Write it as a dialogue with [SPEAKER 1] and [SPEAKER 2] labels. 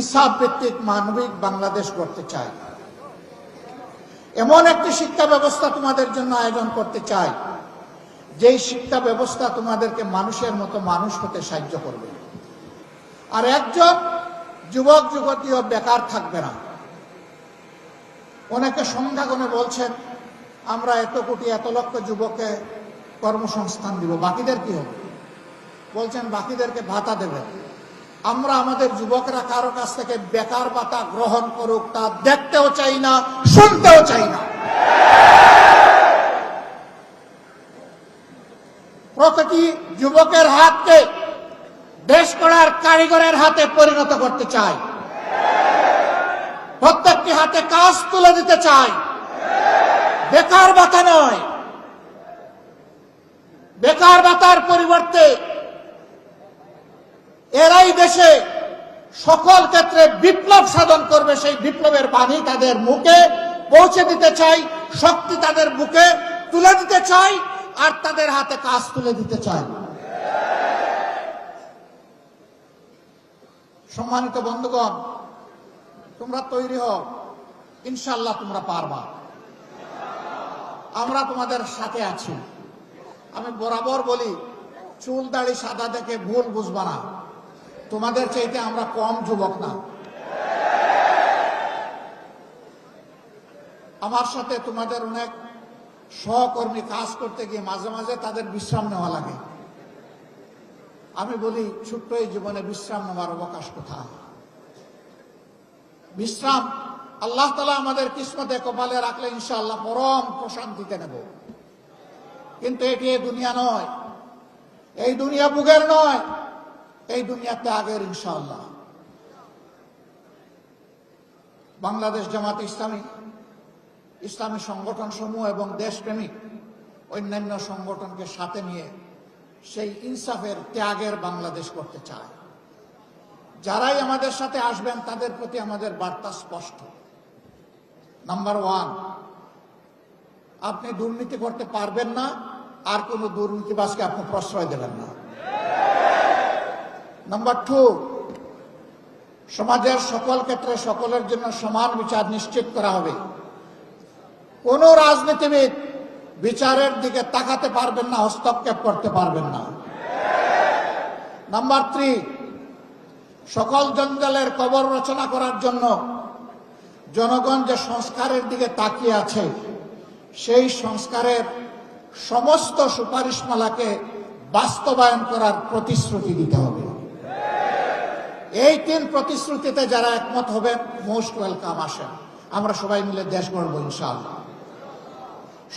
[SPEAKER 1] ইনসাফ ভিত্তিক মানবিক বাংলাদেশ করতে চাই। এমন একটি শিক্ষা ব্যবস্থা তোমাদের জন্য আয়োজন করতে চাই, যেই শিক্ষা ব্যবস্থা তোমাদেরকে মানুষের মতো মানুষ হতে সাহায্য করবে। আর একজন যুবক যুবতীও বেকার থাকবে না। অনেকে সংখ্যাগণে বলছেন, আমরা এত কোটি, এত লক্ষ যুবককে কর্মসংস্থান দিব, বাকিদের কি হবে? বলছেন, বাকিদেরকে ভাতা দেবেন আমরা আমাদের যুবকরা কারও কাছ থেকে বেকার ভাতা গ্রহণ করুক তা দেখতেও চাই না, শুনতেও চাই না। প্রতিটি যুবকের হাতকে দেশ করার কারিগরের হাতে পরিণত করতে চাই। প্রত্যেকটি হাতে কাজ তুলে দিতে চাই। বেকার ভাতা নয়। বেকার ভাতার পরিবর্তে এরাই দেশে সকল ক্ষেত্রে বিপ্লব সাধন করবে, সেই বিপ্লবের বাণী তাদের মুখে পৌঁছে দিতে চাই, শক্তি তাদের বুকে তুলে দিতে চাই, আর তাদের হাতে কাজ তুলে দিতে চাই। সম্মানিত বন্ধুগণ, তোমরা তৈরি হও ইনশাল্লাহ তোমরা পারবা। আমরা তোমাদের সাথে আছি। আমি বরাবর বলি, চুল দাড়ি সাদা দেখে ভুল বুঝবা না। তোমাদের চাইতে আমরা কম যুবক না। আমার সাথে তোমাদের অনেক সহকর্মী কাজ করতে গিয়ে মাঝে মাঝে তাদের বিশ্রাম নেওয়া লাগে। আমি বলি, ছোট্ট এই জীবনে বিশ্রাম নেওয়ার অবকাশ কোথায়? বিশ্রাম আল্লাহ তালা আমাদের কিসমতে কপালে রাখলে ইনশাআল্লাহ পরম প্রশান্তিতে নেব। কিন্তু এটি দুনিয়া নয়। এই দুনিয়া বুকের নয়। এই দুনিয়া ত্যাগের ইনশাআল্লাহ। বাংলাদেশ জামাত ইসলামী ইসলামী সংগঠন সমূহ এবং দেশপ্রেমিক অন্যান্য সংগঠনকে সাথে নিয়ে সেই ইনসাফের ত্যাগের বাংলাদেশ করতে চায়। যারাই আমাদের সাথে আসবেন, তাদের প্রতি আমাদের বার্তা স্পষ্ট। নাম্বার ওয়ান আপনি দুর্নীতি করতে পারবেন না, আর কোনো দুর্নীতিবাজকে আপনি প্রশ্রয় দেবেন না। নাম্বার টু সমাজের সকল ক্ষেত্রে সকলের জন্য সমান বিচার নিশ্চিত করা হবে। কোন রাজনীতিবিদ বিচারের দিকে তাকাতে পারবেন না, হস্তক্ষেপ করতে পারবেন না। নাম্বার থ্রি সকল জঞ্জালের কবর রচনা করার জন্য জনগণ যে সংস্কারের দিকে তাকিয়ে আছে, সেই সংস্কারের সমস্ত সুপারিশমালাকে বাস্তবায়ন করার প্রতিশ্রুতি দিতে হবে। এই তিন প্রতিশ্রুতিতে যারা একমত হবে মোস্ট ওয়েলকাম আসেন আমরা সবাই মিলে দেশ গড়ব, ইনশাআল্লাহ।